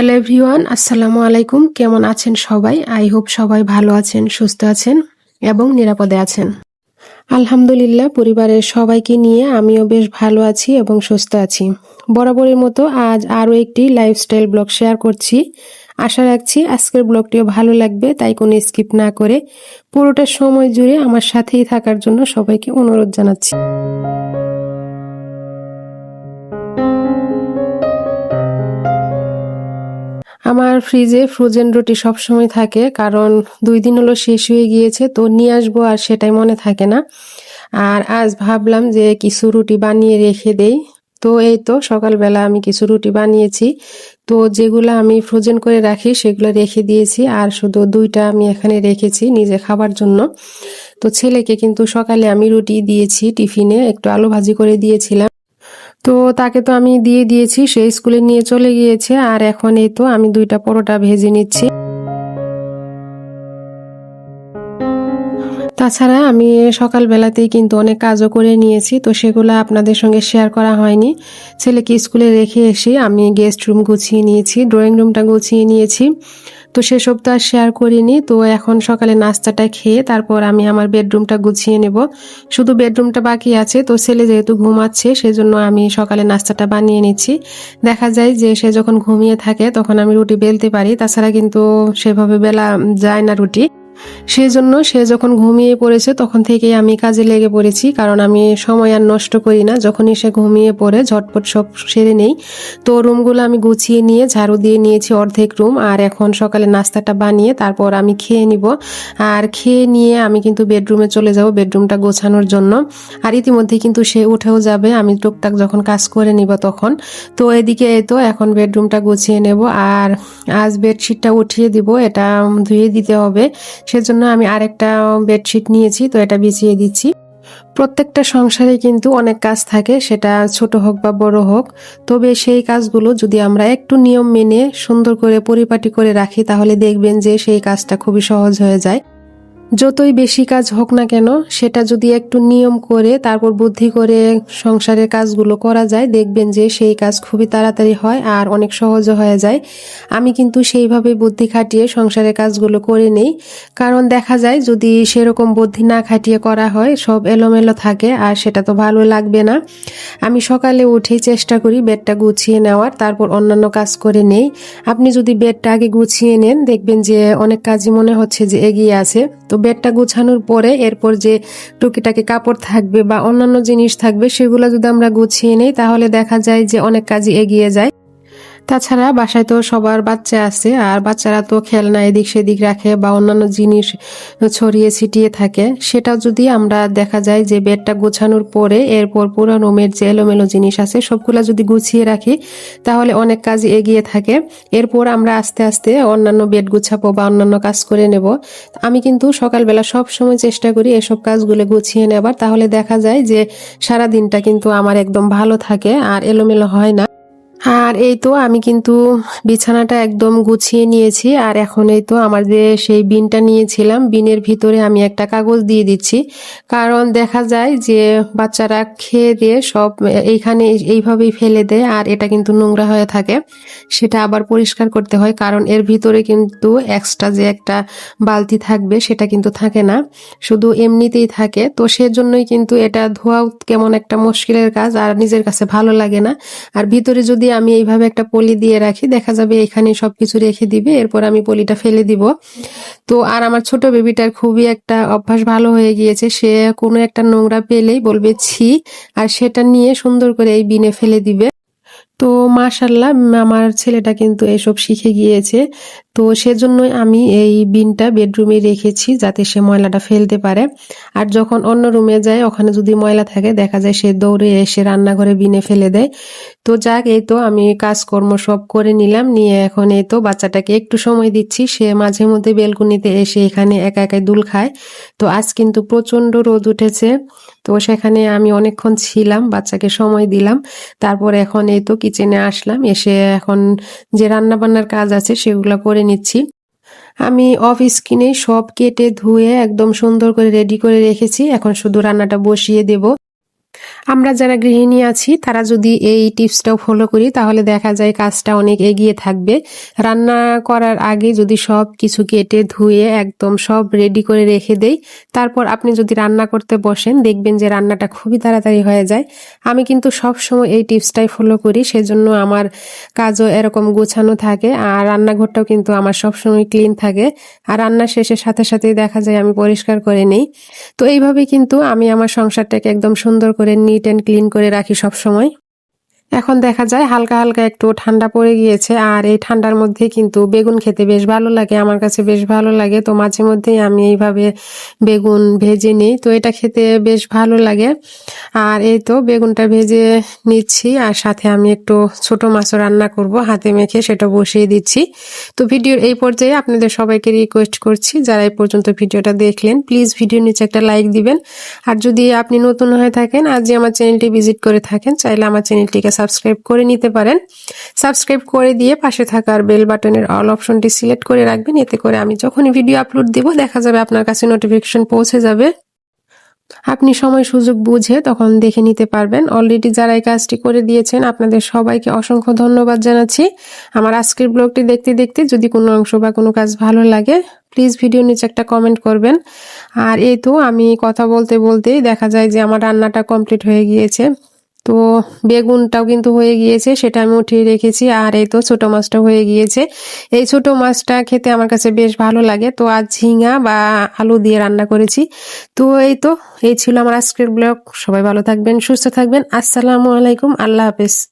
Hello everyone, আসসালামু আলাইকুম। কেমন আছেন সবাই? আই হোপ সবাই ভালো আছেন, সুস্থ আছেন এবং নিরাপদে আছেন। আলহামদুলিল্লাহ, পরিবারের সবাইকে নিয়ে আমিও বেশ ভালো আছি এবং সুস্থ আছি। বরাবরের মতো আজ আরও একটি লাইফস্টাইল ব্লগ শেয়ার করছি। আশা রাখছি আজকের ব্লগটিও ভালো লাগবে, তাই কোনো স্কিপ না করে পুরোটা সময় জুড়ে আমার সাথেই থাকার জন্য সবাইকে অনুরোধ জানাচ্ছি। আমার ফ্রিজে ফ্রোজেন রুটি সবসময় থাকে, কারণ দুই দিন হলো শেষ হয়ে গিয়েছে, তো নিয়ে আসব আর সেটাই মনে থাকে না। আর আজ ভাবলাম যে কিছু রুটি বানিয়ে রেখে দেই। তো এই তো সকালবেলা আমি কিছু রুটি বানিয়েছি। তো যেগুলো আমি ফ্রোজেন করে রাখি, সেগুলো রেখে দিয়েছি, আর শুধু দুইটা আমি এখানে রেখেছি নিজে খাবার জন্য। তো ছেলেকে কিন্তু সকালে আমি রুটি দিয়েছি টিফিনে, একটু আলু ভাজি করে দিয়েছিলাম। তো তাকে তো আমি দিয়ে দিয়েছি সেই স্কুলে নিয়ে চলে গিয়েছে, আর এখন এই তো আমি দুইটা পরোটা ভেজে নিচ্ছি। তাছাড়া আমি সকালবেলাতেই কিন্তু অনেক কাজও করে নিয়েছি, তো সেগুলো আপনাদের সঙ্গে শেয়ার করা হয়নি। ছেলেকে স্কুলে রেখে এসে আমি গেস্ট রুম গুছিয়ে নিয়েছি ড্রয়িং রুমটা গুছিয়ে নিয়েছি। তো সেসব তো আর শেয়ার করিনি। তো এখন সকালে নাস্তাটা খেয়ে তারপর আমি আমার বেডরুমটা গুছিয়ে নেব। শুধু বেডরুমটা বাকি আছে, তো ছেলে যেহেতু ঘুমাচ্ছে, সেজন্য আমি সকালে নাস্তাটা বানিয়ে নিচ্ছি। দেখা যায় যে সে যখন ঘুমিয়ে থাকে, তখন আমি রুটি বেলতে পারি। তাছাড়া কিন্তু সেভাবে বেলা যায় না রুটি। সেজন্য সে যখন ঘুমিয়ে পড়েছে, তখন থেকেই আমি কাজে লেগে পড়েছি, কারণ আমি সময় আর নষ্ট করি না। যখনই সে ঘুমিয়ে পড়ে, ঝটপট সব সেরে নেই। তো রুমগুলো আমি গুছিয়ে নিয়ে ঝাড়ু দিয়ে নিয়েছি অর্ধেক রুম, আর এখন সকালে নাস্তাটা বানিয়ে তারপর আমি খেয়ে নিব। আর খেয়ে নিয়ে আমি কিন্তু বেডরুমে চলে যাব, বেডরুমটা গোছানোর জন্য। আর ইতিমধ্যে কিন্তু সে উঠেও যাবে, আমি টুকটাক যখন কাজ করে নিব তখন। তো এদিকে তো, এখন বেডরুমটা গুছিয়ে নেব, আর আজ বেডশিটটা উঠিয়ে দিব, এটা ধুয়ে দিতে হবে। সেজন্য আমি আরেকটা বেডশিট নিয়েছি, তো এটা বিছিয়ে দিচ্ছি। প্রত্যেকটা সংসারে কিন্তু অনেক কাজ থাকে, সেটা ছোট হোক বা বড় হোক। তবে সেই কাজগুলো যদি আমরা একটু নিয়ম মেনে সুন্দর করে পরিপাটি করে রাখি, তাহলে দেখবেন যে সেই কাজটা খুবই সহজ হয়ে যায়। যতই বেশি কাজ হোক না কেন, সেটা যদি একটু নিয়ম করে, তারপর বুদ্ধি করে সংসারের কাজগুলো করা যায়, দেখবেন যে সেই কাজ খুবই তাড়াতাড়ি হয় আর অনেক সহজও হয়ে যায়। আমি কিন্তু সেইভাবে বুদ্ধি খাটিয়ে সংসারের কাজগুলো করে নেই। কারণ দেখা যায় যদি সেরকম বুদ্ধি না খাটিয়ে করা হয়, সব এলোমেলো থাকে আর সেটা তো ভালো লাগবে না। আমি সকালে উঠেই চেষ্টা করি বেডটা গুছিয়ে নেওয়ার, তারপর অন্যান্য কাজ করে নেই। আপনি যদি বেডটা আগে গুছিয়ে নেন, দেখবেন যে অনেক কাজই মনে হচ্ছে যে এগিয়ে আছে। তো বেডটা গোছানোর পরে এরপর যে টুকিটাকি কাপড় থাকবে বা অন্যান্য জিনিস থাকবে, সেগুলো যদি আমরা গুছিয়ে নিই, তাহলে দেখা যায় যে অনেক কাজই এগিয়ে যায়। তাছাড়া বাসায় তো সবার বাচ্চা আছে, আর বাচ্চারা তো খেলনা এদিক সেদিক রাখে বা অন্যান্য জিনিস ছড়িয়ে ছিটিয়ে থাকে। সেটাও যদি আমরা দেখা যায় যে বেডটা গোছানোর পরে এরপর পুরো রুমের যে এলোমেলো জিনিস আছে, সবগুলা যদি গুছিয়ে রাখি, তাহলে অনেক কাজ এগিয়ে থাকে। এরপর আমরা আস্তে আস্তে অন্যান্য বেড গুছাবো বা অন্যান্য কাজ করে নেব। আমি কিন্তু সকালবেলা সব সময় চেষ্টা করি এসব কাজগুলো গুছিয়ে নেবার। তাহলে দেখা যায় যে সারা দিনটা কিন্তু আমার একদম ভালো থাকে, আর এলোমেলো হয় না। আর এই তো আমি কিন্তু বিছানাটা একদম গুছিয়ে নিয়েছি, আর এখন এই তো আমার যে সেই বিনটা নিয়েছিলাম, বিনের ভিতরে আমি একটা কাগজ দিয়ে দিচ্ছি। কারণ দেখা যায় যে বাচ্চারা খেয়ে দিয়ে সব এইখানে এইভাবেই ফেলে দেয়, আর এটা কিন্তু নোংরা হয়ে থাকে। সেটা আবার পরিষ্কার করতে হয়, কারণ এর ভিতরে কিন্তু এক্সট্রা যে একটা বালতি থাকবে সেটা কিন্তু থাকে না, শুধু এমনিতেই থাকে। তো সেজন্যই কিন্তু এটা ধোয়াও কেমন একটা মুশকিলের কাজ, আর নিজের কাছে ভালো লাগে না। আর ভিতরে যদি আমি এইভাবে একটা পলি দিয়ে রাখি, দেখা যাবে এখানে সব কিছু রেখে দিবে, এরপর আমি পলিটা ফেলে দিব। তো আর আমার ছোট বেবিটার খুবই একটা অভ্যাস ভালো হয়ে গিয়েছে, সে কোনো একটা নোংরা পেলেই বলবে, ছি, আর সেটা নিয়ে সুন্দর করে এই বিনে ফেলে দিবে। তো মাশাল্লাহ আমার ছেলেটা কিন্তু এসব শিখে গিয়েছে। তো সেজন্যই আমি এই বিনটা বেডরুমে রেখেছি যাতে সে ময়লাটা ফেলতে পারে। আর যখন অন্য রুমে যায়, ওখানে যদি ময়লা থাকে, দেখা যায় সে দৌড়ে এসে রান্নাঘরে বিনে ফেলে দেয়। তো যাক, এই তো আমি কাজকর্ম সব করে নিলাম, নিয়ে এখন এই তো বাচ্চাটাকে একটু সময় দিচ্ছি। সে মাঝে মধ্যে বেলকুনিতে এসে এখানে একা একাই দুল খায়। তো আজ কিন্তু প্রচণ্ড রোদ উঠেছে। তো সেখানে আমি অনেকক্ষণ ছিলাম, বাচ্চাকে সময় দিলাম। তারপর এখন এই তো কিচেনে আসলাম। এসে এখন যে রান্না বান্নার কাজ আছে, সেগুলো করে নিচ্ছি। আমি অফ স্ক্রিনে সব কেটে ধুয়ে একদম সুন্দর করে রেডি করে রেখেছি। এখন শুধু রান্নাটা বসিয়ে দেব। আমরা যারা গৃহিণী আছি, তারা যদি এই টিপসটাও ফলো করি, তাহলে দেখা যায় কাজটা অনেক এগিয়ে থাকবে। রান্না করার আগে যদি সব কিছু কেটে ধুয়ে একদম সব রেডি করে রেখে দেই, তারপর আপনি যদি রান্না করতে বসেন, দেখবেন যে রান্নাটা খুবই তাড়াতাড়ি হয়ে যায়। আমি কিন্তু সব সময় এই টিপসটাই ফলো করি, সেজন্য আমার কাজও এরকম গোছানো থাকে, আর রান্নাঘরটাও কিন্তু আমার সবসময় ক্লিন থাকে। আর রান্না শেষের সাথে সাথেই দেখা যায় আমি পরিষ্কার করে নিই। তো এইভাবে কিন্তু আমি আমার সংসারটাকে একদম সুন্দর করে নিট অ্যান্ড ক্লিন করে রাখি সব সময় এখন দেখা যায় হালকা হালকা একটু ঠান্ডা পড়ে গিয়েছে, আর এই ঠান্ডার মধ্যে কিন্তু বেগুন খেতে বেশ ভালো লাগে। আমার কাছে বেশ ভালো লাগে। তো মাঝে মধ্যেই আমি এইভাবে বেগুন ভেজে নিই। তো এটা খেতে বেশ ভালো লাগে। আর এই তো বেগুনটা ভেজে নিচ্ছি, আর সাথে আমি একটু ছোট মাছও রান্না করব, হাতে মেখে সেটা বসিয়ে দিচ্ছি। তো ভিডিওর এই পর্যায়ে আপনাদের সবাইকে রিকোয়েস্ট করছি, যারা এই পর্যন্ত ভিডিওটা দেখলেন প্লিজ ভিডিওর নিচে একটা লাইক দিবেন। আর যদি আপনি নতুন হয়ে থাকেন, আজই আমার চ্যানেলটি ভিজিট করে থাকেন, চাইলে আমার চ্যানেলটিকে সাবস্ক্রাইব করে নিতে পারেন। সাবস্ক্রাইব করে দিয়ে পাশে থাকার বেল বাটনের অল অপশনটি সিলেক্ট করে রাখবেন। এতে করে আমি যখনই ভিডিও আপলোড দিব, দেখা যাবে আপনার কাছে নোটিফিকেশন পৌঁছে যাবে। আপনি সময় সুযোগ বুঝে তখন দেখে নিতে পারবেন। অলরেডি যারা এই কাজটি করে দিয়েছেন, আপনাদের সবাইকে অসংখ্য ধন্যবাদ জানাচ্ছি। আমার আজকের ব্লগটি দেখতে দেখতে যদি কোনো অংশ বা কোনো কাজ ভালো লাগে প্লিজ ভিডিও নিচে একটা কমেন্ট করবেন। আর এই তো আমি কথা বলতে বলতেই দেখা যায় যে আমার রান্নাটা কমপ্লিট হয়ে গিয়েছে। তো বেগুনটাও কিন্তু হয়ে গিয়েছে, সেটা আমি উঠিয়ে রেখেছি, আর এই তো ছোট মাছটা হয়ে গিয়েছে। এই ছোট মাছটা খেতে আমার কাছে বেশ ভালো লাগে। তো আজ ঝিঙা বা আলু দিয়ে রান্না করেছি। তো এই তো, এই ছিল আমার আজকের ব্লগ। সবাই ভালো থাকবেন, সুস্থ থাকবেন। আসসালামু আলাইকুম, আল্লাহ হাফেজ।